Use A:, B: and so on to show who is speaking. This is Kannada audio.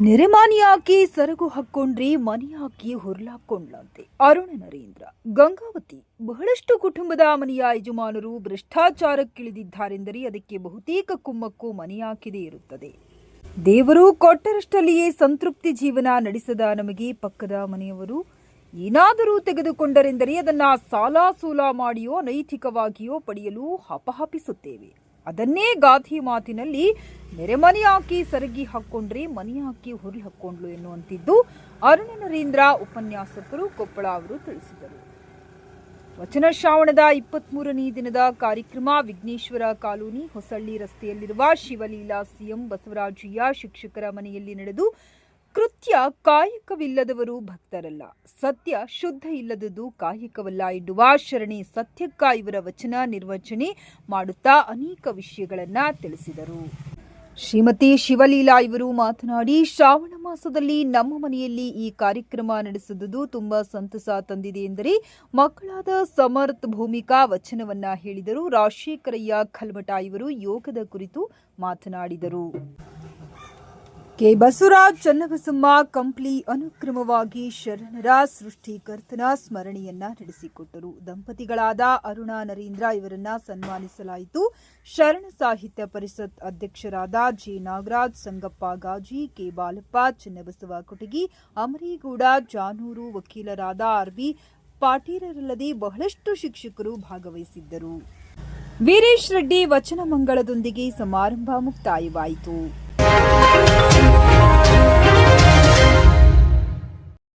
A: ನೆರೆಮಾನಿ ಹಾಕಿ ಸರಗು ಹಾಕ್ಕೊಂಡ್ರಿ ಮನೆ ಹಾಕಿ ಹುರ್ಲಾಕೊಂಡ್ಲಂತೆ ಅರುಣ ನರೇಂದ್ರ, ಗಂಗಾವತಿ. ಬಹಳಷ್ಟು ಕುಟುಂಬದ ಮನೆಯ ಯಜಮಾನರು ಭ್ರಷ್ಟಾಚಾರಕ್ಕಿಳಿದಿದ್ದಾರೆಂದರೆ ಅದಕ್ಕೆ ಬಹುತೇಕ ಕುಮ್ಮಕ್ಕು ಹಾಕಿದೇ ಇರುತ್ತದೆ. ದೇವರು ಕೊಟ್ಟರಷ್ಟಲ್ಲಿಯೇ ಸಂತೃಪ್ತಿ ಜೀವನ ನಡೆಸದ ನಮಗೆ ಪಕ್ಕದ ಮನೆಯವರು ಏನಾದರೂ ತೆಗೆದುಕೊಂಡರೆಂದರೆ ಅದನ್ನು ಸಾಲ ಸೂಲ ಮಾಡಿಯೋ, ನೈತಿಕವಾಗಿಯೋ ಪಡೆಯಲು ಹಪಹಪಿಸುತ್ತೇವೆ. ಅದನ್ನೇ ಗಾದಿ ಮಾತಿನಲ್ಲಿ ನೆರೆಮನೆ ಹಾಕಿ ಸರಗಿ ಹಾಕ್ಕೊಂಡ್ರೆ ಮನೆ ಹಾಕಿ ಹುರಿ ಹಾಕ್ಕೊಂಡ್ಲು ಎನ್ನುವಂತಿದ್ದು ಅರುಣ ನರೇಂದ್ರ ಉಪನ್ಯಾಸಕರು ಕೊಪ್ಪಳ ಅವರು ತಿಳಿಸಿದರು. ವಚನ ಶ್ರಾವಣದ ಇಪ್ಪತ್ಮೂರನೇ ದಿನದ ಕಾರ್ಯಕ್ರಮ ವಿಘ್ನೇಶ್ವರ ಕಾಲೋನಿ ಹೊಸಳ್ಳಿ ರಸ್ತೆಯಲ್ಲಿರುವ ಶಿವಲೀಲಾ ಸಿಎಂ ಬಸವರಾಜಯ್ಯ ಶಿಕ್ಷಕರ ಮನೆಯಲ್ಲಿ ನಡೆದು ಕೃತ್ಯ ಕಾಯಕವಿಲ್ಲದವರು ಭಕ್ತರಲ್ಲ. ಸತ್ಯ ಶುದ್ಧ ಇಲ್ಲದದು ಕಾಯಕವಲ್ಲ ಎನ್ನುವ ಶರಣಿ ಸತ್ಯಕ್ಕ ಇವರ ವಚನ ನಿರ್ವಚನೆ ಮಾಡುತ್ತಾ ಅನೇಕ ವಿಷಯಗಳನ್ನು ತಿಳಿಸಿದರು. ಶ್ರೀಮತಿ ಶಿವಲೀಲಾ ಇವರು ಮಾತನಾಡಿ, ಶ್ರಾವಣ ಮಾಸದಲ್ಲಿ ನಮ್ಮ ಮನೆಯಲ್ಲಿ ಈ ಕಾರ್ಯಕ್ರಮ ನಡೆಸಿದುದು ತುಂಬಾ ಸಂತಸ ತಂದಿದೆ ಎಂದರೆ ಮಕ್ಕಳಾದ ಸಮರ್ಥ್ ಭೂಮಿಕಾ ವಚನವನ್ನ ಹೇಳಿದರು. ರಾಜಶೇಖರಯ್ಯ ಖಲ್ಮಠ ಇವರು ಯೋಗದ ಕುರಿತು ಮಾತನಾಡಿದರು. ಕೆ ಬಸವರಾಜ್ ಚನ್ನಬಸಮ್ಮ ಕಂಪ್ಲಿ ಅನುಕ್ರಮವಾಗಿ ಶರಣರ ಸೃಷ್ಟಿಕರ್ತನ ಸ್ಮರಣೆಯನ್ನ ನಡೆಸಿಕೊಟ್ಟರು. ದಂಪತಿಗಳಾದ ಅರುಣ ನರೇಂದ್ರ ಇವರನ್ನ ಸನ್ಮಾನಿಸಲಾಯಿತು. ಶರಣ ಸಾಹಿತ್ಯ ಪರಿಷತ್ ಅಧ್ಯಕ್ಷರಾದ ಜೆ ನಾಗರಾಜ್, ಸಂಗಪ್ಪ ಗಾಜಿ, ಕೆ ಬಾಲಪ್ಪ, ಚನ್ನಬಸವ ಕೊಟಗಿ, ಅಮರೇಗೌಡ, ಜಾನೂರು ವಕೀಲರಾದ ಆರ್ಬಿ ಪಾಟೀಲರಲ್ಲದೆ ಬಹಳಷ್ಟು ಶಿಕ್ಷಕರು ಭಾಗವಹಿಸಿದ್ದರು. ವೀರೇಶ್ ರೆಡ್ಡಿ ವಚನ ಮಂಗಳದೊಂದಿಗೆ ಸಮಾರಂಭ ಮುಕ್ತಾಯವಾಯಿತು. Música